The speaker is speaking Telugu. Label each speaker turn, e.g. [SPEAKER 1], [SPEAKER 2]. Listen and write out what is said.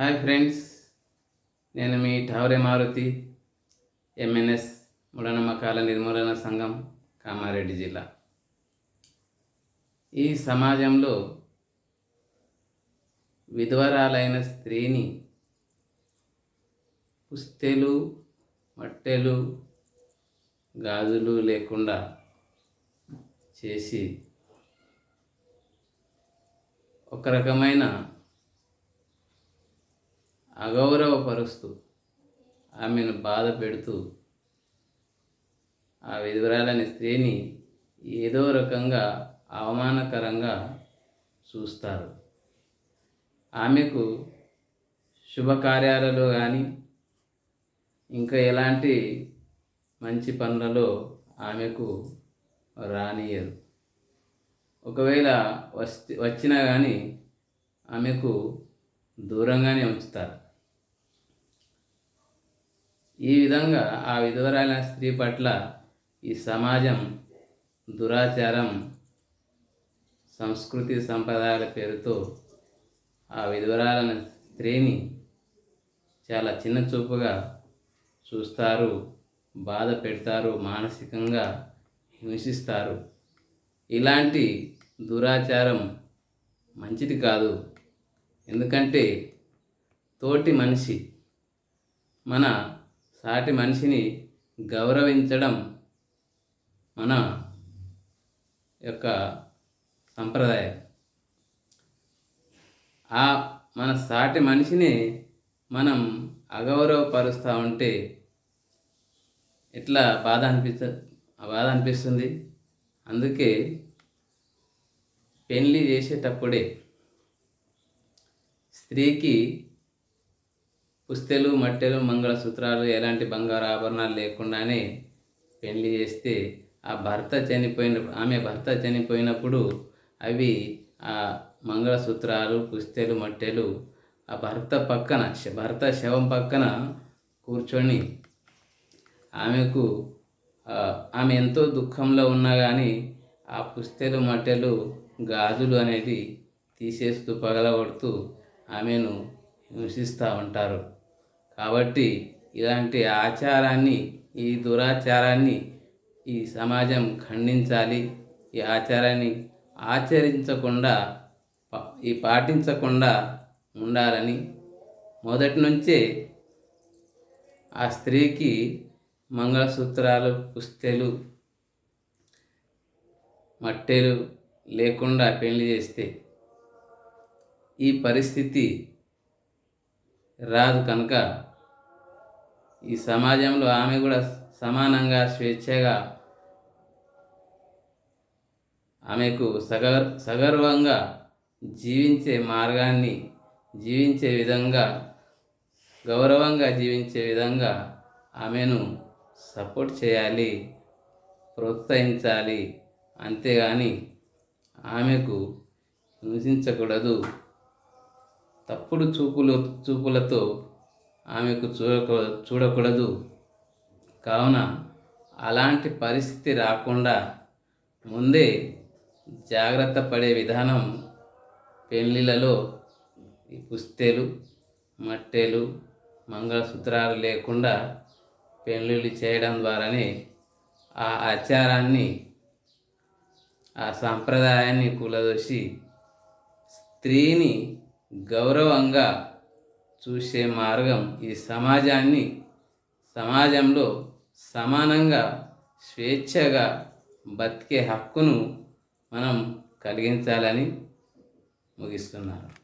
[SPEAKER 1] హాయ్ ఫ్రెండ్స్ నేను మీ ఠావరే మారుతి ఎంఎన్ఎస్ మూఢనమ్మకాల నిర్మూలన సంఘం కామారెడ్డి జిల్లా. ఈ సమాజంలో విధవరాలైన స్త్రీని పుస్తెలు మట్టెలు గాజులు లేకుండా చేసి ఒక రకమైన అగౌరవపరుస్తూ ఆమెను బాధ పెడుతూ ఆ విధురాలని స్త్రీని ఏదో రకంగా అవమానకరంగా చూస్తారు. ఆమెకు శుభకార్యాలలో కానీ ఇంకా ఎలాంటి మంచి పనులలో ఆమెకు రానియరు ఒకవేళ వస్తే వచ్చినా కానీ ఆమెకు దూరంగానే ఉంచుతారు. ఈ విధంగా ఆ విధవరాలైన స్త్రీ పట్ల ఈ సమాజం దురాచారం సంస్కృతి సంప్రదాయాల పేరుతో ఆ విధవరాలైన స్త్రీని చాలా చిన్న చూపుగా చూస్తారు బాధ పెడతారు మానసికంగా హింసిస్తారు. ఇలాంటి దురాచారం మంచిది కాదు. ఎందుకంటే తోటి మనిషి మన సాటి మనిషిని గౌరవించడం మన యొక్క సంప్రదాయం. ఆ మన సాటి మనిషిని మనం అగౌరవపరుస్తూ ఉంటే ఎట్లా బాధ అనిపిస్త బాధ అనిపిస్తుంది? అందుకే పెళ్ళి చేసేటప్పుడే స్త్రీకి పుస్తెలు మట్టెలు మంగళసూత్రాలు ఎలాంటి బంగారు ఆభరణాలు లేకుండానే పెళ్ళి చేస్తే ఆ భర్త చనిపోయిన ఆమె భర్త చనిపోయినప్పుడు అవి ఆ మంగళసూత్రాలు పుస్తెలు మట్టెలు ఆ భర్త పక్కన భర్త శవం పక్కన కూర్చొని ఆమెకు ఆమె ఎంతో దుఃఖంలో ఉన్నా కానీ ఆ పుస్తెలు మట్టెలు గాజులు అనేది తీసేస్తూ పగలగొడుతూ ఆమెను హింసిస్తూ ఉంటారు. కాబట్టి ఇలాంటి ఆచారాన్ని ఈ దురాచారాన్ని ఈ సమాజం ఖండించాలి. ఈ ఆచారాన్ని ఆచరించకుండా ఈ పాటించకుండా ఉండాలని మొదటి నుంచే ఆ స్త్రీకి మంగళసూత్రాలు పుస్తెలు మట్టెలు లేకుండా పెళ్ళి చేస్తే ఈ పరిస్థితి రాదు కనుక ఈ సమాజంలో ఆమె కూడా సమానంగా స్వేచ్ఛగా ఆమెకు సగర్ సగర్వంగా జీవించే మార్గాన్ని జీవించే విధంగా గౌరవంగా జీవించే విధంగా ఆమెను సపోర్ట్ చేయాలి ప్రోత్సహించాలి. అంతేగాని ఆమెకు హింసించకూడదు. తప్పుడు చూపులు చూపులతో ఆమెకు చూడక చూడకూడదు. కావున అలాంటి పరిస్థితి రాకుండా ముందే జాగ్రత్త పడే విధానం పెళ్ళిళ్ళలో పుస్తేలు మట్టెలు మంగళసూత్రాలు లేకుండా పెళ్ళిళ్ళు చేయడం ద్వారానే ఆ ఆచారాన్ని ఆ సాంప్రదాయాన్ని కూలదోసి స్త్రీని గౌరవంగా చూసే మార్గం ఈ సమాజాన్ని సమాజంలో సమానంగా స్వేచ్ఛగా బతికే హక్కును మనం కలిగించాలని ముగిస్తున్నారు.